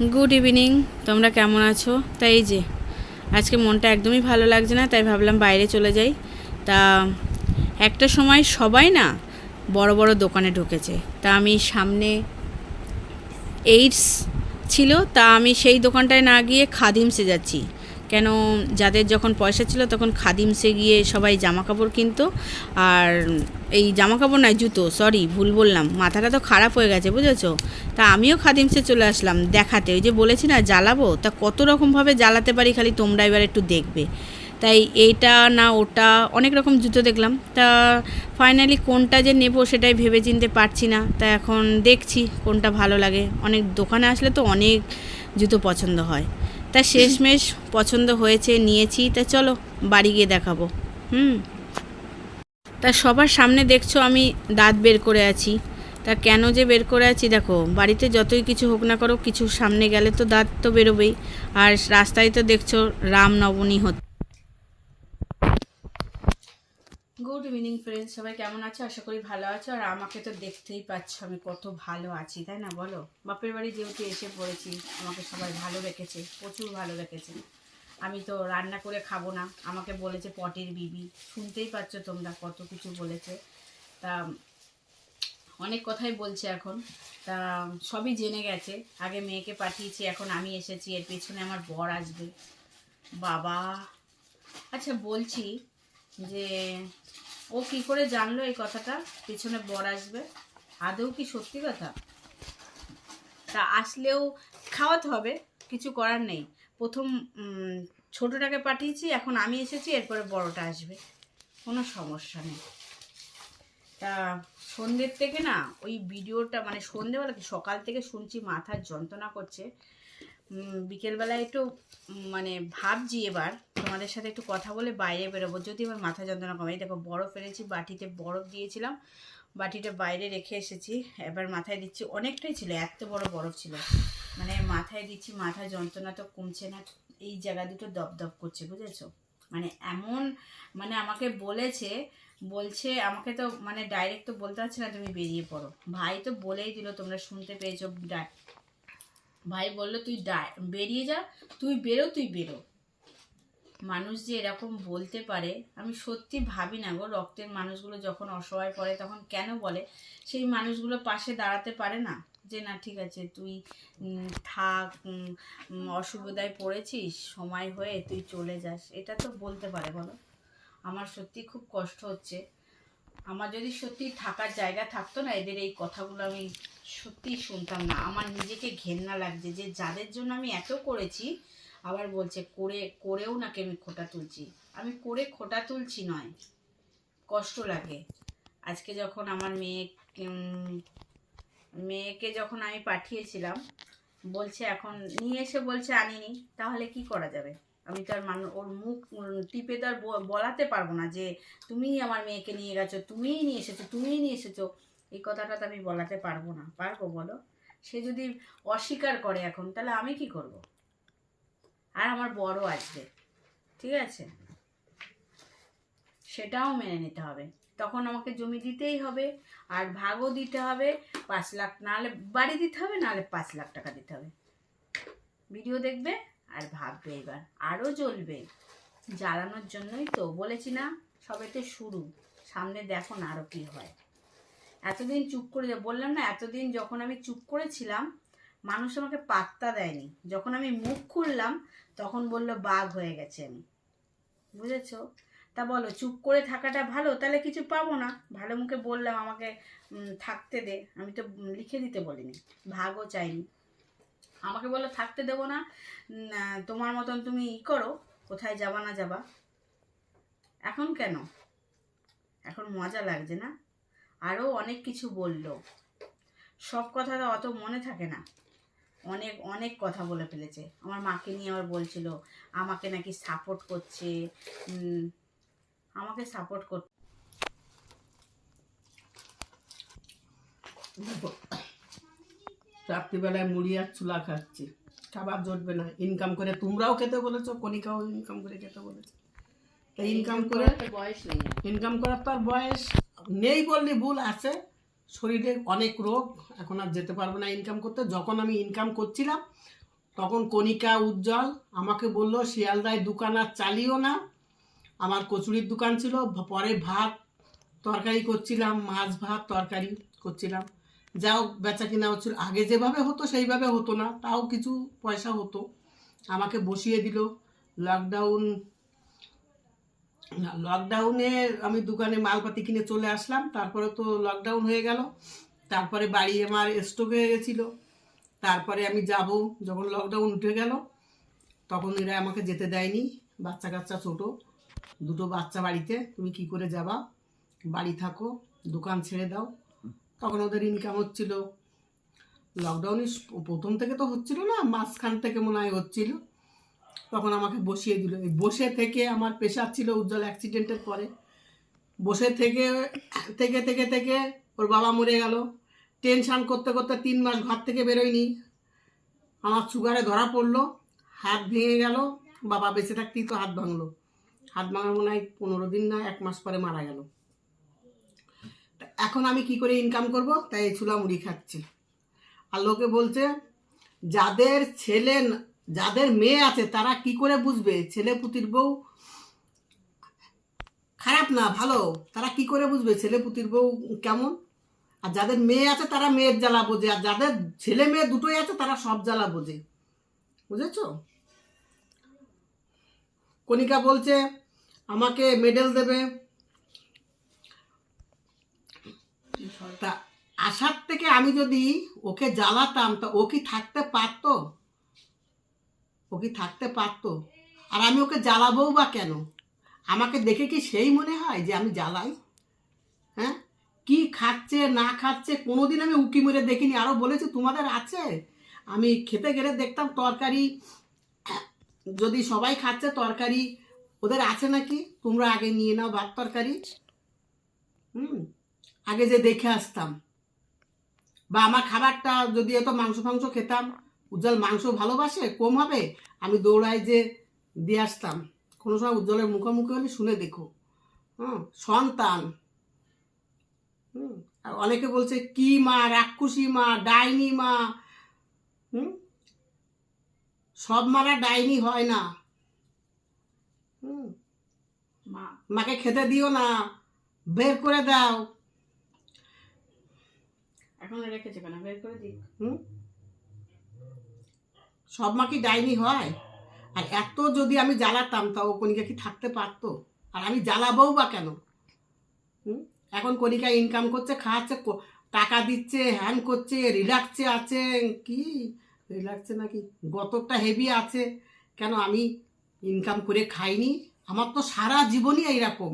Good evening তোমরা কেমন আছো? তাই এই যে, আজকে মনটা একদমই ভালো লাগছে না, তাই ভাবলাম বাইরে চলে যাই। তা, একটা সময় সবাই না বড় বড় দোকানে ঢুকেছে। তা আমি সামনে এইডস ছিল, তা আমি সেই দোকানটায় না গিয়ে খাদিমসে যাচ্ছি। কেন যাদের যখন পয়সা ছিল তখন খাদিমসে গিয়ে সবাই জামা কাপড় কিনতো। আর এই জামা কাপড় নয়, জুতো সরি ভুল বললাম। মাথাটা তো খারাপ হয়ে গেছে, বুঝেছ? তা আমিও খাদিমসে চলে আসলাম দেখাতে। ওই যে বলেছি না, জ্বালাবো? তা কত রকমভাবে জ্বালাতে পারি খালি তোমরা এবার একটু দেখবে। তাই এইটা না ওটা, অনেক রকম জুতো দেখলাম। তা ফাইনালি কোনটা যে নেব সেটাই ভেবে চিনতে পারছি না। তা এখন দেখছি কোনটা ভালো লাগে। অনেক দোকানে আসলে তো অনেক জুতো পছন্দ হয়। তা শেষমেশ পছন্দ হয়েছে, নিয়েছি। তা চলো, বাড়ি গিয়ে দেখাবো। হুম। তা সবার সামনে দেখছ আমি দাঁত বের করে আছি। তা কেন যে বের করে আছি দেখো, বাড়িতে যতই কিছু হোক না করো, কিছু সামনে গেলে তো দাঁত তো বেরোবেই। আর রাস্তায় তো দেখছ রামনবমী হচ্ছে। গুড ইভিনিং ফ্রেন্ডস সবাই কেমন আছো? আশা করি ভালো আছো। আর আমাকে তো দেখতেই পাচ্ছ, আমি কত ভালো আছি, তাই না বলো? বাপের বাড়ি যেহেতু এসে পড়েছি, আমাকে সবাই ভালো রেখেছে, প্রচুর ভালো রেখেছে। আমি তো রান্না করে খাব না। আমাকে বলেছে পটির বিবি। শুনতেই পাচ্ছ তোমরা কত কিছু বলেছে। তা, অনেক কথাই বলছে এখন। তা, সবই জেনে গেছে। আগে মেয়েকে পাঠিয়েছি, এখন আমি এসেছি। এর পেছনে আমার বর আসবে। বাবা। আচ্ছা বলছি যে ও কি করে জানলো এই কথাটা? পেছনে বর আসবে। আদৌ কি সত্যি কথা? তা আসলেও খাওয়াতে হবে, কিছু করার নেই। প্রথম ছোটটাকে পাঠিয়েছি, এখন আমি এসেছি, এরপরে বড়টা আসবে। কোনো সমস্যা নেই। তা সন্ধ্যের থেকে না, ওই ভিডিওটা মানে সন্ধ্যেবেলা সকাল থেকে শুনছি মাথার যন্ত্রণা করছে। বিকেলবেলায় একটু মানে ভাবছি এবার তোমাদের সাথে একটু কথা বলে বাইরে বেরোবো। যদি এবার মাথা যন্ত্রণা কমে দেখো বরফ এনেছি, বাটিতে বরফ দিয়েছিলাম, বাটিটা বাইরে রেখে এসেছি। এবার মাথায় দিচ্ছি, অনেকটাই ছিল, এত বড় বরফ ছিল। মানে মাথায় দিচ্ছি, মাথা যন্ত্রণা তো কমছে না, এই জায়গা দুটো দপদপ করছে, বুঝেছ? মানে এমন মানে আমাকে বলেছে, বলছে, আমাকে তো মানে ডাইরেক্ট তো বলতে পারছে না তুমি বেরিয়ে পড়ো। ভাই তো বলেই দিল, তোমরা শুনতে পেয়েছ ভাই বলল, তুই বেরিয়ে যা, তুই বেরো তুই বেরো। মানুষ যে এরকম বলতে পারে, আমি সত্যি ভাবি না গো, রক্তের মানুষগুলো যখন অসহায় পড়ে তখন কেন বলে? সেই মানুষগুলো পাশে দাঁড়াতে পারে না, যে না, ঠিক আছে, তুই থাক অসুবিধায় পড়েছিস, সময় হয়ে তুই চলে যাস। এটা তো বলতে পারে, বলো? আমার সত্যি খুব কষ্ট হচ্ছে। আমার যদি সত্যি থাকার জায়গা থাকতো না, এদের এই কথাগুলো আমি সত্যিই শুনতাম না। আমার নিজেকে ঘেন্না লাগছে যে যাদের জন্য আমি এত করেছি, আবার বলছে, করে, করেও নাকি আমি খোটা তুলছি? আমি করে খোটা তুলছি নয়, কষ্ট লাগে। আজকে যখন আমার মেয়ে মেয়েকে যখন আমি পাঠিয়েছিলাম, বলছে এখন, নিয়ে এসে বলছে, আনিনি, তাহলে কি করা যাবে? আমি তো আর মানুষ ওর মুখ টিপে তো আর বলাতে পারব না যে, তুমিই আমার মেয়েকে নিয়ে গেছো, তুমিই নিয়ে এসেছ, তুমিই নিয়ে এসেছ। এই কথাটা তো আমি বলাতে পারব না। পারব বলো? সে যদি অস্বীকার করে এখন, তাহলে আমি কি করব? আর আমার বড় আসবে, ঠিক আছে? সেটাও মেনে নিতে হবে। তখন আমাকে জমি দিতেই হবে, আর ভাগও দিতে হবে, পাঁচ লাখ নাহলে বাড়ি দিতে হবে, নাহলে পাঁচ লাখ টাকা দিতে হবে। ভিডিও দেখবে আর ভাববে এবার। আরও জ্বলবে। জ্বালানোর জন্যই তো বলেছি না, সবেতে শুরু। সামনে দেখো না আরও কী হয়। এতদিন চুপ করে বললাম না, এতদিন যখন আমি চুপ করেছিলাম, মানুষ আমাকে পাত্তা দেয়নি। যখন আমি মুখ খুললাম, তখন বলল, বাঘ হয়ে গেছে আমি। বুঝেছ? তা বলো, চুপ করে থাকাটা ভালো? তাহলে কিছু পাবো না। ভালো মুখে বললাম, আমাকে থাকতে দে। আমি তো লিখে দিতে বলিনি। ভাগও চাইনি। আমাকে বলল, থাকতে দেবো না। তোমার মতন তুমি ই করো। কোথায় যাবা না যাবা? এখন কেন? এখন মজা লাগছে না? আরও অনেক কিছু বলল। সব কথা তো অত মনে থাকে না। অনেক অনেক কথা বলে ফেলেছে। আমার মাকে নিয়ে আবার বলছিল আমাকে নাকি সাপোর্ট করছে। আমাকে সাপোর্ট কর রাত্রিবেলায় মুড়ি আর চুলা খাচ্ছি। খাবার জটবে না। ইনকাম করে তোমরাও খেতে বলেছ কণিকাও ইনকাম করে খেতে বলেছ। তা ইনকাম করে বয়স নেই। ইনকাম করার তো আর বয়স নেই বললে ভুল আছে। শরীরে অনেক রোগ, এখন আর যেতে পারব না ইনকাম করতে। যখন আমি ইনকাম করছিলাম, তখন কণিকা উজ্জ্বল আমাকে বলল, শিয়ালদায় দোকান আর চালিও না। আমার কচুরির দোকান ছিল, পরে ভাত তরকারি করছিলাম, মাছ ভাত তরকারি করছিলাম। যাও, বেচা কিনা হচ্ছিল। আগে যেভাবে হতো, সেইভাবে হতো না। তাও কিছু পয়সা হতো। আমাকে বসিয়ে দিল লকডাউন না, লকডাউনে আমি দোকানে মালপাতি কিনে চলে আসলাম তারপরে তো লকডাউন হয়ে গেল তারপরে বাড়ি আমার স্টক হয়ে গেছিল তারপরে আমি যাব যখন লকডাউন উঠে গেল তখন এরা আমাকে যেতে দেয়নি বাচ্চা কাচ্চা ছোট দুটো বাচ্চা বাড়িতে তুমি কি করে যাবা? বাড়ি থাকো দোকান ছেড়ে দাও তখন ওদের ইনকাম হচ্ছিল লকডাউনে প্রথম থেকে তো হচ্ছিল না মাঝখান থেকে মনে হয় হচ্ছিল। তখন আমাকে বসিয়ে দিল। বসে থেকে আমার পেশার ছিল উজ্জ্বল অ্যাক্সিডেন্টের পরে। বসে থেকে থেকে থেকে থেকে ওর বাবা মরে গেল। টেনশান করতে করতে তিন মাস ঘর থেকে বেরোয়নি। আমার সুগারে ধরা পড়ল, হাত ভেঙে গেল, বাবা বেঁচে থাকতেই তো হাত ভাঙলো। হাত ভাঙার মনে হয় পনেরো দিন না এক মাস পরে মারা গেল। এখন আমি কি করে ইনকাম করব? তাই চুলা মুড়ি খাচ্ছি। আর লোকে বলছে, যাদের ছেলে যাদের মেয়ে আছে, তারা কি করে বুঝবে? ছেলে পুতির বউ খারাপ না, ভালো। তারা কি করে বুঝবে ছেলে পুতির বউ কেমন? আর যাদের মেয়ে আছে, তারা মেয়ের জ্বালা বোঝে। আর যাদের ছেলে মেয়ে দুটোই আছে, তারা সব জ্বালা বোঝে। বুঝেছ? কণিকা বলছে, আমাকে মেডেল দেবে। তা আসার থেকে আমি যদি ওকে জ্বালাতাম, তা ও কি থাকতে পারতো? ও কি থাকতে পারতো? আর আমি ওকে জ্বালাবও বা কেন? আমাকে দেখে কি সেই মনে হয় যে আমি জ্বালাই? হ্যাঁ? কি খাচ্ছে, না খাচ্ছে? কোনোদিন আমি উকি মেরে দেখিনি। আরও বলেছি, তোমাদের আছে? আমি খেতে গেলে দেখতাম তরকারি, যদি সবাই খাচ্ছে তরকারি, ওদের আছে নাকি? তোমরা আগে নিয়ে নাও ভাত তরকারি। হুম? আগে যে দেখে আসতাম। বা আমার খাবারটা যদি এত মাংস ফাংস খেতাম উজ্জ্বল মাংস ভালোবাসে কম হবে? আমি দৌড়াই যে দিয়ে আসতাম। কোনো সময় উজ্জ্বলের মুখোমুখি হলে শুনে দেখো। হুম সন্তান। হুম আর অনেকে বলছে কি মা রাক্ষসী মা ডাইনি মা? হুম সব মারা ডাইনি হয় না। হুম মা মাকে খেতে দিও না বের করে দাও। এখন রেখেছে কেন? বের করে দিই হুম সব মা কি ডাইনি হয়? আর এত যদি আমি জ্বালাতাম তা ও কণিকা কি থাকতে পারতো? আর আমি জ্বালাবও বা কেন? হুম? এখন কণিকা ইনকাম করছে, খাওয়াচ্ছে টাকা দিচ্ছে হ্যান করছে রিল্যাক্সে আছে, কি? রিল্যাক্সে নাকি গতরটা হেভি আছে। কেন আমি ইনকাম করে খাইনি? আমার তো সারা জীবনই এইরকম।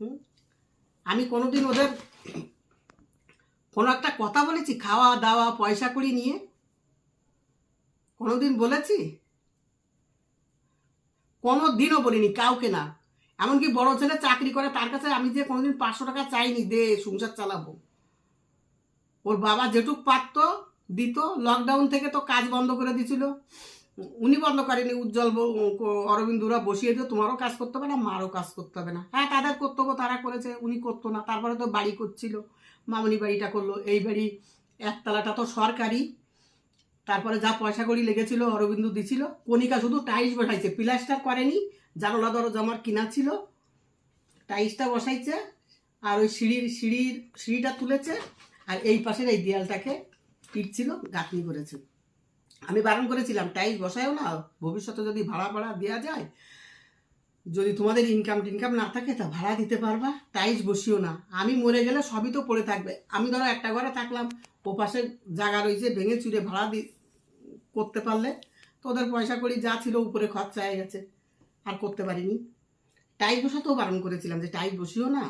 হুম? আমি কোনোদিন ওদের কোনো একটা কথা বলেছি খাওয়া দাওয়া পয়সা করি নিয়ে। কোনোদিন বলেছি? কোনো দিনও বলিনি, কাউকে না। এমনকি বড় ছেলে চাকরি করে, তার কাছে আমি যে কোনোদিন পাঁচশো টাকা চাইনি, দে, সংসার চালাবো। ওর বাবা যেটুক পারত, দিত লকডাউন থেকে তো কাজ বন্ধ করে দিছিল। উনি বন্ধ করেনি, উজ্জ্বল অরবিন্দুরা বসিয়ে দিয়ে তোমারও কাজ করতে হবে না, মারও কাজ করতে হবে না। হ্যাঁ তাদের কর্তব্য তারা করেছে, উনি করতো না। তারপরে তো বাড়ি করছিল, মামনি বাড়িটা করল, এই বাড়ি একতলাটা তো সরকারি। তারপরে যা পয়সা করি লেগেছিল, অরবিন্দু দিছিল। কণিকা শুধু টাইলস বসাইছে প্লাস্টার করেনি, জানলা, দরজা আমার কিনা ছিল। টাইলসটা বসাইছে, আর ওই সিঁড়ির সিঁড়ির, সিঁড়িটা তুলেছে, আর এই পাশের এই দেয়ালটাকে ইট ছিল, গাঁথনি করেছে। আমি বারণ করেছিলাম টাইলস বসায়ও না, ভবিষ্যতে যদি ভাড়া ভাড়া দেওয়া যায়, যদি তোমাদের ইনকাম টিনকাম না থাকে, তা ভাড়া দিতে পারবা। টাইলস বসিও না। আমি মরে গেলে সবই তো পড়ে থাকবে। আমি ধরো একটা ঘরে থাকলাম ও পাশে জায়গা রয়েছে ভেঙে চুরে ভাড়া দি করতে পারলে তোদের পয়সা করি যা ছিল উপরে খরচা হয়ে গেছে। আর করতে পারিনি। টাইলস বসাতেও বারণ করেছিলাম যে টাইলস বসিও না।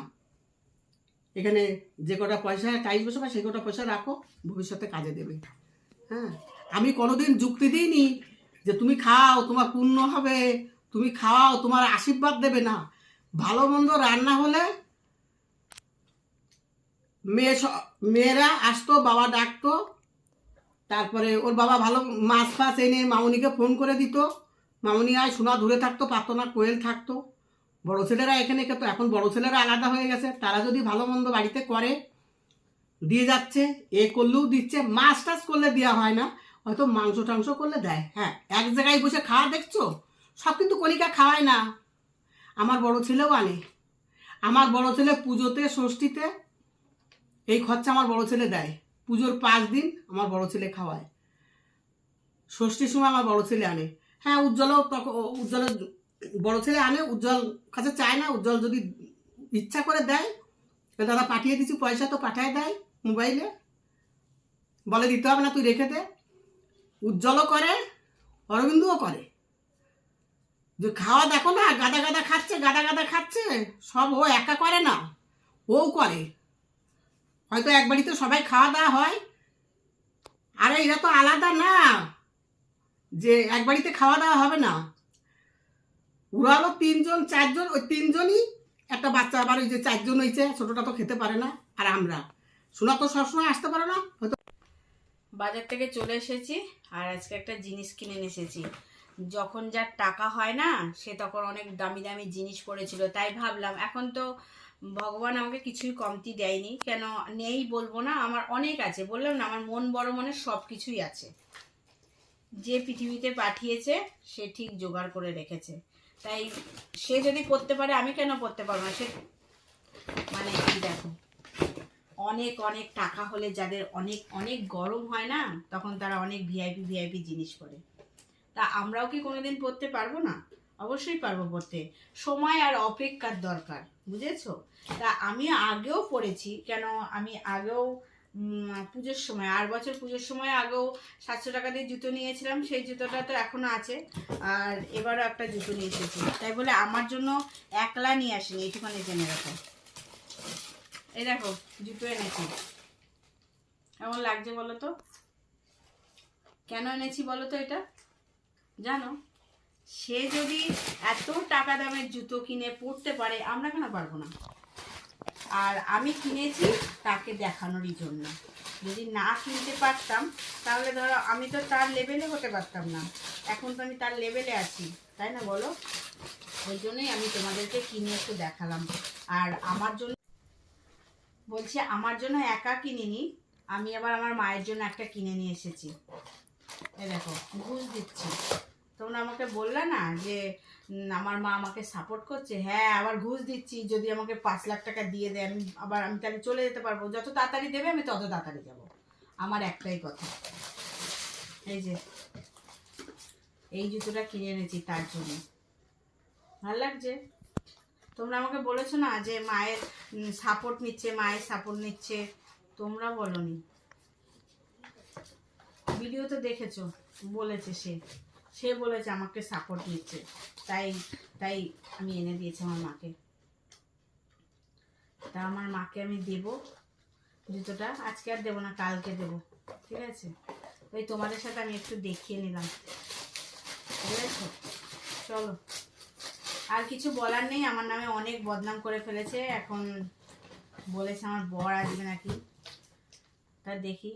এখানে যে কটা পয়সা টাইলস বসাবে সেই কটা পয়সা রাখো, ভবিষ্যতে কাজে দেবে। হ্যাঁ আমি কোনোদিন যুক্তি দিইনি যে তুমি খাও, তোমার পূর্ণ হবে, তুমি খাওয়াও, তোমার আশীর্বাদ দেবে না। ভালো মন্দ রান্না হলে মেয়ে মেয়েরা আসতো, বাবা ডাকতো। তারপরে ওর বাবা ভালো মাছ ফাছ এনে মামনিকে ফোন করে দিত। মামনি আয়, সোনা দূরে থাকতো পারতো না কোয়েল থাকতো। বড় ছেলেরা এখানে খেত এখন বড় ছেলেরা আলাদা হয়ে গেছে। তারা যদি ভালো মন্দ বাড়িতে করে, দিয়ে যাচ্ছে, এ করলেও দিচ্ছে, মাছ টাছ করলে দেওয়া হয় না। হয়তো মাংস টাংস করলে দেয়। হ্যাঁ এক জায়গায় বসে খাওয়া দেখছ? সব কিন্তু কলিকা খাওয়ায় না। আমার বড় ছেলেও আনে। আমার বড় ছেলে পুজোতে, ষষ্ঠীতে এই খরচা আমার বড় ছেলে দেয়। পুজোর পাঁচ দিন আমার বড় ছেলে খাওয়ায়। ষষ্ঠীর সময় আমার বড় ছেলে আনে। হ্যাঁ উজ্জ্বলও তখন উজ্জ্বলের বড় ছেলে আনে, উজ্জ্বল কাছে চায় না, উজ্জ্বল যদি ইচ্ছা করে দেয় দাদা পাঠিয়ে দিচ্ছি পয়সা তো পাঠায় দেয় মোবাইলে। বলে দিতে হবে না, তুই রেখে দে। উজ্জ্বলও করে, অরবিন্দুও করে। যে খাওয়া দেখো না, গাদা গাদা খাচ্ছে, গাদা গাদা খাচ্ছে, সব ও একা করে না ও করে। হয়তো এক বাড়িতে সবাই খাওয়া দাওয়া হয়। আরে এরা তো আলাদা না। যে এক বাড়িতে খাওয়া দাওয়া হবে না। ওরা হলো তিনজন, চারজন, ওই তিনজনই একটা বাচ্চা, আবার ওই যে চারজন হয়েছে ছোটটা তো খেতে পারে না, আর আমরা। শোনা তো সবসময় আসতে পারে না, হয়তো বাজার থেকে চলে এসেছি, আর আজকে একটা জিনিস কিনে এসেছি। যখন যার টাকা হয় না, সে তখন অনেক দামি দামি জিনিস পড়েছিল, তাই ভাবলাম, এখন তো ভগবান আমাকে কিছুই কমতি দেয়নি। কেন? নেই বলব না, আমার অনেক আছে। বললাম না, আমার মন বড় মনে সব কিছুই আছে। যে পৃথিবীতে পাঠিয়েছে, সে ঠিক জোগাড় করে রেখেছে। তাই সে যদি করতে পারে, আমি কেন করতে পারব না? সে মানে কি দেখো, অনেক অনেক টাকা হলে যাদের অনেক অনেক গরম হয় না, তখন তারা অনেক ভিআইপি ভিআইপি জিনিস করে। তা আমরাও কি কোনোদিন পড়তে পারব না? অবশ্যই পারব পড়তে। সময় আর অপেক্ষার দরকার, বুঝেছ? তা আমি আগেও পড়েছি, কেন আমি আগেও পুজোর সময় আর বছর পুজোর সময় আগেও সাতশো টাকা দিয়ে জুতো নিয়েছিলাম, সেই জুতোটা তো এখনও আছে, আর এবারও একটা জুতো নিয়ে এসেছি তাই বলে আমার জন্য একলা নিয়ে আসেনি এইটুখানি জেনে রাখো। এই দেখো, জুতো এনেছি। কেমন লাগছে বলো তো? কেন এনেছি বলো তো এটা? জানো? সে যদি এত টাকা দামের জুতো কিনে পরতে পারে, আমরা কেন পারব না? আর আমি কিনেছি তাকে দেখানোরই জন্য। যদি না কিনতে পারতাম, তাহলে ধরো আমি তো তার লেভেলে হতে পারতাম না। এখন তো আমি তার লেভেলে আছি, তাই না বলো? ওই জন্যই আমি তোমাদেরকে কিনে একটু দেখালাম। আর আমার জন্য বলছি, আমার জন্য একা কিনিনি, আমি আবার আমার মায়ের জন্য একটা কিনে নিয়ে এসেছি। এই দেখো, ঘুষ দিচ্ছি। তোমরা আমাকে বললে না যে আমার মা আমাকে সাপোর্ট করছে। হ্যাঁ আবার ঘুষ দিচ্ছি, যদি আমাকে পাঁচ লাখ টাকা দিয়ে দেয়, আমি আবার, আমি তাহলে চলে যেতে পারব। যত তাড়াতাড়ি দেবে, আমি তত তাড়াতাড়ি যাব। আমার একটাই কথা। এই যে, এই জুতোটা কিনে এনেছি তার জন্য। ভালো লাগছে? তোমরা আমাকে বলেছ না যে, মায়ের সাপোর্ট নিচ্ছে, মায়ের সাপোর্ট নিচ্ছে? তোমরা বলনি। ভিডিও তো দেখেছ, বলেছে সে। সে বলেছে আমাকে সাপোর্ট নিচ্ছে তাই তাই আমি এনে দিয়েছি আমার মাকে। তা আমার মাকে আমি দেব জুতোটা। আজকে আর দেবো না, কালকে দেবো। ঠিক আছে? ওই তোমাদের সাথে আমি একটু দেখিয়ে নিলাম। ঠিক আছে চলো। আর কিছু বলার নেই, আমার নামে অনেক বদনাম করে ফেলেছে। এখন বলেছে আমার বর আসবে নাকি? তা দেখি।